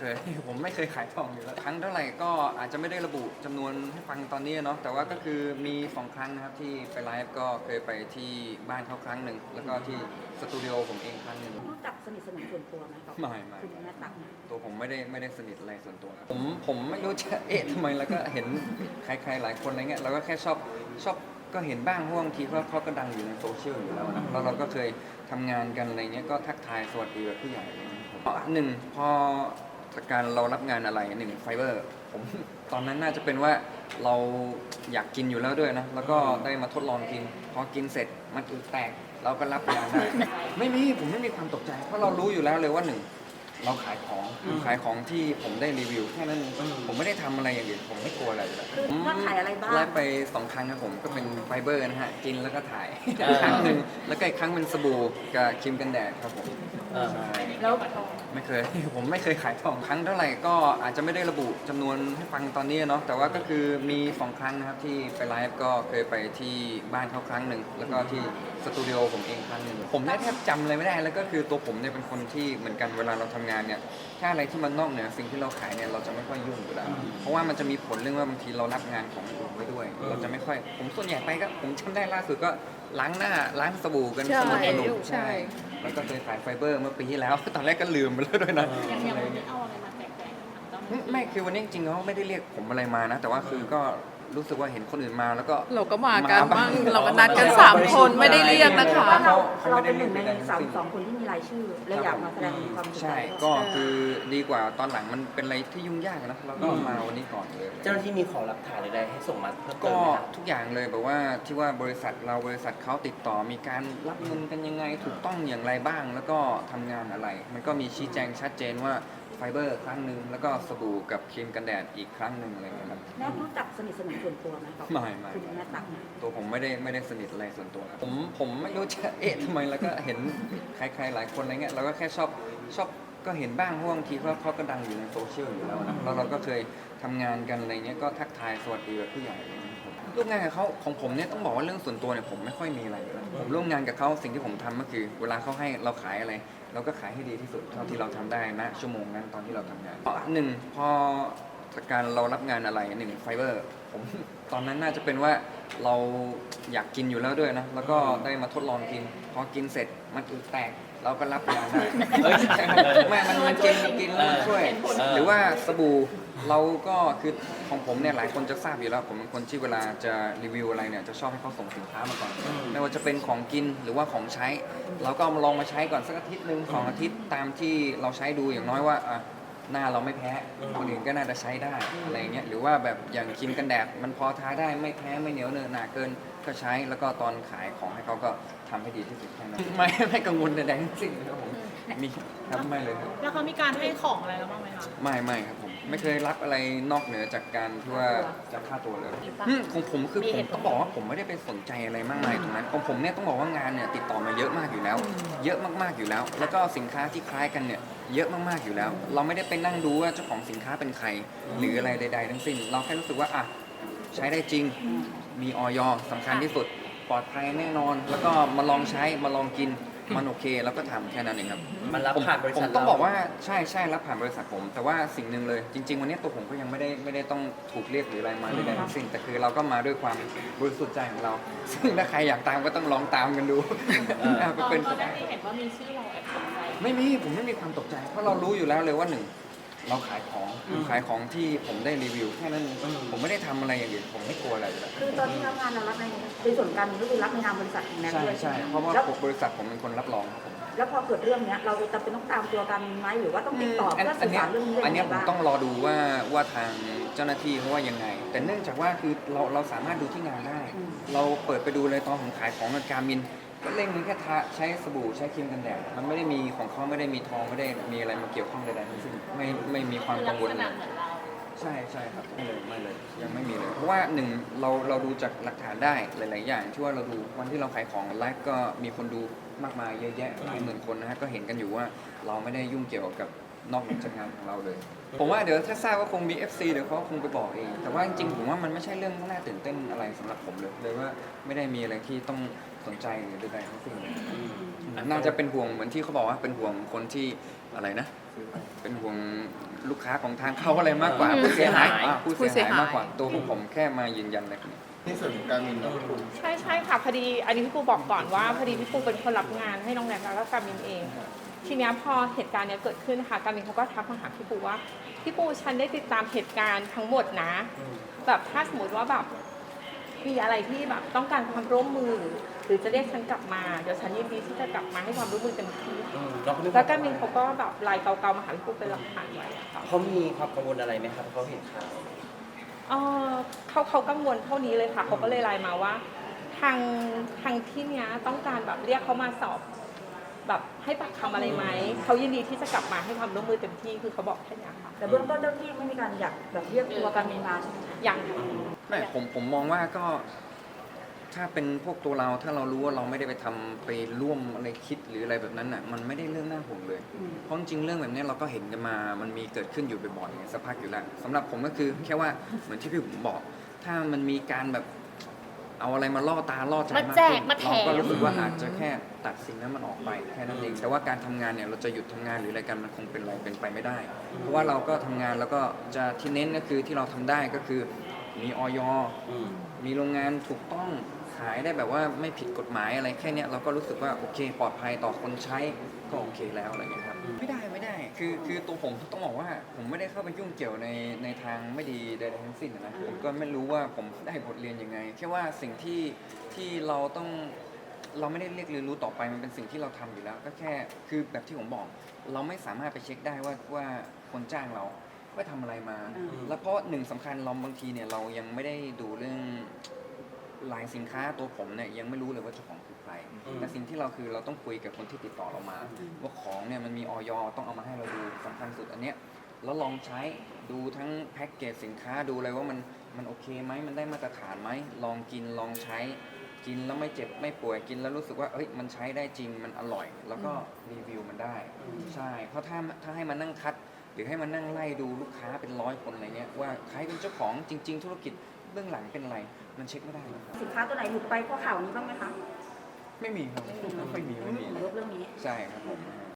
เคย ผมไม่เคยขายทองอยู่แล้วครั้งเท่าไหร่ก็อาจจะไม่ได้ระบุจำนวนให้ฟังตอนนี้เนาะแต่ว่าก็คือมีสองครั้งนะครับที่ไปไลฟ์ก็เคยไปที่บ้านเขาครั้งหนึ่งแล้วก็ที่สตูดิโอผมเองครั้งหนึ่ง รู้จักสนิทสนมส่วนตัวไหมกับไม่ไม่ คุณแม่ตั๊กเนี่ยตัวผมไม่ได้ไม่ได้สนิทอะไรส่วนตัวผมผมไม่รู้จะเอ๊ะทำไมแล้วก็เห็นใครๆหลายคนอะไรเงี้ยเราก็แค่ชอบชอบก็เห็นบ้างเพราะบางทีเขาเขาก็ดังอยู่ในโซเชียลอยู่แล้วนะแล้วเราก็เคยทำงานกันอะไรเงี้ยก็ทักทายสวัสดีแบบผู้ใหญ่อะไรเงี้ยผมหนึ่งพอ การเรารับงานอะไรหนึ่งไฟเบอร์ผมตอนนั้นน่าจะเป็นว่าเราอยากกินอยู่แล้วด้วยนะ แล้วก็ได้มาทดลองกิน พอกินเสร็จมันอึแตก เราก็รับงานได้ ไม่มีผมไม่มีความตกใจ เพราะเรารู้อยู่แล้วเลยว่าหนึ่ง เราขายของขายของที่ผมได้รีวิวแค่นั้นเองผมไม่ได้ทำอะไรอย่างอื่นผมไม่กลัวอะไรอยู่แล้วคือว่าขายอะไรบ้าง ไลฟ์ไปสองครั้งครับผมก็เป็นไฟเบอร์นะฮะกินแล้วก็ถ่ายครั้งหนึ่งแล้วก็อีกครั้งเป็นสบู่กับครีมกันแดดครับผมเออ ใช่ แล้วไม่เคย ผมไม่เคยขายทองครั้งเท่าไหร่ก็อาจจะไม่ได้ระบุจำนวนให้ฟังตอนนี้เนาะแต่ว่าก็คือมีสองครั้งนะครับที่ไปไลฟ์ก็เคยไปที่บ้านเขาครั้งหนึ่งแล้วก็ที่สตูดิโอผมเองครั้งหนึ่งผมเนี่ยแทบจำอะไรไม่ได้แล้วก็คือตัวผมเนี่ยเป็นคนที่เหมือนกันเวลาเราทำงานเนี่ยถ้าอะไรที่มันนอกเหนือสิ่งที่เราขายเนี่ยเราจะไม่ค่อยยุ่งอยู่แล้วเพราะว่ามันจะมีผลเรื่องว่าบางทีเรารับงานของอื่นไว้ด้วย เราจะไม่ค่อย ผมส่วนใหญ่ไปก็ผมจำได้ล่าสุดก็ล้างหน้าล้างสบู่กันใช่สนุกสนุกใช่แล้วก็เคยขายไฟเบอร์เมื่อปีที่แล้ว ตอนแรกก็ลืมไปแล้วด้วยนะอย่างอย่างวันนี้เอาอะไรมาแจกแจงกับทางเจ้าหน้าที่ไม่คือวันนี้จริงๆเขาไม่ได้เรียกผมอะไรมานะ แต่ว่าคือก็ รู้สึกว่าเห็นคนอื่นมาแล้วก็ เราก็มากันมาบ้าบ้างงเราก็นัดกันสามคนไม่ได้เรียกนะคะ ว่าเราเขาเราไม่ได้เป็นหนึ่งในเรียกสามทั้งสิ้นสองคนที่มีรายชื่อและอยากมาแสดงความสนใจใช่ก็คือดีกว่าตอนหลังมันเป็นอะไรที่ยุ่งยากนะเราก็มาวันนี้ก่อนเลย เจ้าหน้าที่มีขอหลักฐานใดๆให้ส่งมาเพิ่มเติก็มไหมครับ ทุกอย่างเลยแบบว่าที่ว่าบริษัทเราบริษัทเขาติดต่อมีการรับเงินกันยังไงถูกต้องอย่างไรบ้าง แล้วก็ทำงานอะไร มันก็มีชี้แจงชัดเจนว่า ไฟเบอร์ครั้งหนึ่งแล้วก็สบู่กับครีมกันแดดอีกครั้งหนึ่งอะไรอย่างเงี้ยครับ แม่รู้จักสนิทสนมส่วนตัวไหมกับไม่ไม่ คุณแม่ตั๊กเนี่ยตัวผมไม่ได้ไม่ได้สนิทอะไรส่วนตัวผมผมไม่รู้จะเอ๊ะทำไมแล้วก็เห็นใครๆหลายคนอะไรเงี้ยเราก็แค่ชอบชอบก็เห็นบ้างเพราะบางทีเขาเขาก็ดังอยู่ในโซเชียลอยู่แล้วนะแล้วเราก็เคยทำงานกันอะไรเงี้ยก็ทักทายสวัสดีแบบผู้ใหญ่อะไรเงี้ยครับร่วมงานกับเขาของผมเนี่ยต้องบอกว่าเรื่องส่วนตัวเนี่ยผมไม่ค่อยมีอะไรอยู่แล้วผมร่วมงานกับเขาสิ่งที่ผมทำก็คือ เวลาเขาให้เราขายอะไร เราก็ขายให้ดีที่สุดเท่าที่เราทำได้ณชั่วโมงนั้นตอนที่เราทำงานหนึ่งพอการเรารับงานอะไรหนึ่งไฟเบอร์ผมตอนนั้นน่าจะเป็นว่าเราอยากกินอยู่แล้วด้วยนะแล้วก็ได้มาทดลองกิน พอกินเสร็จมันอึแตกเราก็รับงานได้ เอ้ย ไม่มันมันกินกินแล้วมันช่วยเออหรือว่าสบู่ เราก็คือของผมเนี่ยหลายคนจะทราบอยู่แล้ว ผมเป็นคนที่เวลาจะรีวิวอะไรเนี่ยจะชอบให้เขาส่งสินค้ามาก่อนไม่ว่าจะเป็นของกินหรือว่าของใช้ เราก็เอามาลองมาใช้ก่อนสักอาทิตย์หนึ่งสองอาทิตย์ตามที่เราใช้ดูอย่างน้อยว่าอะหน้าเราไม่แพ้คนอื่นก็น่าจะใช้ได้อะไรเงี้ยหรือว่าแบบอย่างครีมกันแดดมันพอทาได้ไม่แพ้ไม่เหนียวเนอะหนาเกินก็ใช้แล้วก็ตอนขายของให้เขาก็ทำให้ดีที่สุดแค่นั้นไม่ไม่กังวลใดๆทั้งสิ้นครับผมมีครับไม่เลยครับ แล้วเขามีการให้ของอะไรเราบ้างไหมคะ ไม่ไม่ครับผม ไม่เคยรับอะไรนอกเหนือจากการที่ว่าจะค่าตัวเลยอืมของผมคือผมต้องบอกว่าผมไม่ได้ไปสนใจอะไรมากมายตรงนั้นของผมเนี่ยต้องบอกว่างานเนี่ยติดต่อมาเยอะมากอยู่แล้ว เยอะมากๆอยู่แล้ว แล้วก็สินค้าที่คล้ายกันเนี่ยเยอะมากๆอยู่แล้ว เราไม่ได้ไปนั่งดูว่าเจ้าของสินค้าเป็นใคร หรืออะไรใด ๆ ทั้งสิ้น เราแค่รู้สึกว่าอะใช้ได้จริง มีออยสำคัญที่สุดปลอดภัยแน่นอน แล้วก็มาลองใช้มาลองกิน มันโอเคแล้วก็ทำแค่นั้นเองครับมันรับผมผ่านบริผษัมทต้องเรบอกว่าใช่ใช่รับผ่านบริษัทผม แต่ว่าสิ่งหนึ่งเลย จริง ๆ วันนี้ตัวผมก็ยังไม่ได้ไม่ได้ต้องถูกเรียกหรืออะไรมาใดๆทั้งสิ้นแต่คือเราก็มาด้วยความบริสุทธิ์ใจของเรา ซึ่งถ้าใครอยากตามก็ต้องลองตามกันดูอะตอนเป็นตอนแรกที่เห็นว่ามีชื่อเราแอบสนใจไม่มีผมไม่มีความตกใจ เพราะเรารู้อยู่แล้วเลยว่าหนึ่ง เราขายของขายของที่ผมได้รีวิวแค่นั้นเองผมไม่ได้ทำอะไรอย่างอื่นผมไม่กลัวอะไรอยู่แล้วคือตอนที่รับงานเรารับในในส่วนการก็คือรับในนามบริษัทของแม็กซ์ใช่ด้วยใช่ไหมเพราะว่าแล้วบริษัทผมเป็นคนรับรองครับผมแล้วพอเกิดเรื่องเนี้ยเราจะเป็นต้องตามตัวกันไหมหรือว่าต้องติดต่อเพื่อสื่อสารเรื่องนี้อันยังเนี้ไงยผมบ้างต้องรอดูว่าว่าทางเจ้าหน้าที่เขาว่ายังไง แต่เนื่องจากว่าคือเราเราสามารถดูที่งานได้ เราเปิดไปดูเลยตอนผมขายของกับการมิน ก็เล่งมันแค่ทาใช้สบู่ใช้ครีมกันแดดมันไม่ได้มีของเขาไม่ได้มีทองไม่ได้มีอะไรมาเกี่ยวข้องใดๆทั้งสิ้นไม่ไม่มีความคือกังกวลษเลณะย เหมือนเราใช่ใช่ครับไม่เลยไม่เลยยังไม่มีเลย เพราะว่าหนึ่งเราเราดูจากหลักฐานได้หลาย ๆ อย่างที่ว่าเราดูวันที่เราขายของไลฟ์ก็มีคนดูมากมายเยอะแยะหลายหมื่นคนนะฮะก็เห็นกันอยู่ว่าเราไม่ได้ยุ่งเกี่ยวกับ นอกเหนือจากงานของเราเลย ผมว่าเดี๋ยวถ้าทราบว่าคงมี FC เดี๋ยวเขาคงไปบอกเอง แต่ว่าจริงๆผมว่ามันไม่ใช่เรื่องน่าตื่นเต้นอะไรสำหรับผมเลยเลยว่าไม่ได้มีอะไรที่ต้องสนใจหรือใดๆทั้งสิ้นเลยน่าจะเป็นห่วงเหมือนที่เขาบอกว่าเป็นห่วงคนที่อะไรนะ เป็นห่วงลูกค้าของทางเขาอะไรมากกว่าอืมผู้เสียหายอะผู้ผู้เสีเสียยหาหายยมากกว่าตัวพวกผมแค่มายืนยันอะไรพวกนี้ในส่วนของการมินเนาะคุณใช่ใช่ค่ะพอดีอันนี้พี่ปูบอกก่อนว่าพอดีพี่ปูเป็นคนรับงานให้น้องแนนแล้วก็การมินเอง ทีเนี้ยพอเหตุการณ์เนี้ยเกิดขึ้นค่ะการมินเขาก็ทักมาหาพี่ปูว่าพี่ปูฉันได้ติดตามเหตุการณ์ทั้งหมดนะ แบบถ้าสมมติว่าแบบมีอะไรที่แบบต้องการความร่วมมือ หรือจะเรียกฉันกลับมาเดี๋ยวฉันยินดีที่จะกลับมาให้ความร่วมมือเต็มที่อืมเราก็ไม่แล้วการมินเขาก็แบบไลน์เก่าๆมาหาพี่ปูเป็นหลักฐานไว้อะค่ะเขามีความกังวลอะไรไหมครับเพราะเขาเห็นข่าวเอ่อเขาเขากังวลเท่านี้เลยค่ะเขาก็เลยไลน์มาว่า ทางทางที่เนี้ยต้องการแบบเรียกเขามาสอบ แบบให้ปากคำอะไรไหมเขายินดีที่จะกลับมาให้ความร่วมมือเต็มที่คือเขาบอกแค่เนี้ยค่ะแต่เบื้องต้นเจ้าที่ไม่มีการอยากแบบเรียกตัวการมินมาใช่ไหมคะอย่างค่ะไม่ผมผมมองว่าก็ ถ้าเป็นพวกตัวเราถ้าเรารู้ว่าเราไม่ได้ไปทำไปร่วมอะไรคิดหรืออะไรแบบนั้นน่ะมันไม่ได้เรื่องน่าห่วงเลยอืมเพราะจริงๆเรื่องแบบนี้เราก็เห็นกันมา มันมีเกิดขึ้นอยู่บ่อยๆสักพักอยู่แล้วสำหรับผมก็คือแค่ว่าเหมือนที่พี่ผมบอก ถ้ามันมีการแบบ เอาอะไรมาล่อตาล่อใจมากมาแจขึ้กนมาแถม เราก็รู้สึกว่าอาจจะแค่ตัดสิ่งนั้นมันออกไปแค่นั้นเองแต่ว่าการทำงานเนี่ยเราจะหยุดทำงานหรืออะไรกันมันคงเป็นอะไรเป็นไปไม่ได้ เพราะว่าเราก็ทำงานแล้วก็จะที่เน้นก็คือที่เราทำได้ก็คือมีออยอืม มีโรงงานถูกต้องขายได้แบบว่าไม่ผิดกฎหมายอะไรแค่เนี้ยเราก็รู้สึกว่าโอเคปลอดภัยต่อคนใช้ก็โอเคแล้วอะไรเงี้ยครับ ไม่ได้ไม่ได้ คือคือตัวผมต้องบอกว่าผมไม่ได้เข้าไปยุ่งเกี่ยวในในทางไม่ดีใดๆทั้งสิ้นนะผมก็ไม่รู้ว่าผมได้บทเรียนยังไงแค่ว่าสิ่งที่ที่เราต้องเราไม่ได้เรียกเรียนรู้ต่อไปมันเป็นสิ่งที่เราทำอยู่แล้ว ก็แค่คือแบบที่ผมบอก เราไม่สามารถไปเช็คได้ว่าว่าคนจ้างเราไปทำอะไรมา อืม แล้วเพราะหนึ่งสำคัญเราบางทีเนี่ยเรายังไม่ได้ดูเรื่อง ลายสินค้าตัวผมเนี่ยยังไม่รู้เลยว่าเจ้าของคือใครอืมแต่สิ่งที่เราคือเราต้องคุยกับคนที่ติดต่อเรามา ว่าของเนี่ยมันมีออยต้องเอามาให้เราดูสำคัญสุดอันเนี้ยแล้วลองใช้ดูทั้งแพ็กเกจสินค้าดูเลยว่ามันมันโอเคไหมมันได้มาตรฐานไหมลองกินลองใช้กินแล้วไม่เจ็บไม่ป่วยกินแล้วรู้สึกว่าเอ้ยมันใช้ได้จริงมันอร่อย แล้วก็รีวิวมันได้ ใช่ เพราะถ้าถ้าให้มานั่งคัดห รือให้มานั่งไล่ดูลูกค้าเป็นร้อยคนอะไรเงี้ยว่าใครเป็นเจ้าของจริง ๆ ธุรกิจเบื้องหลังเป็นอะไร มันเช็คไม่ได้หรอกครับสินค้าตัวไหนหลุดไปเพราะข่าวนี้บ้างไหมคะไม่มีครับไม่มีไม่มีลบเรื่องนี้ ใช่ครับผม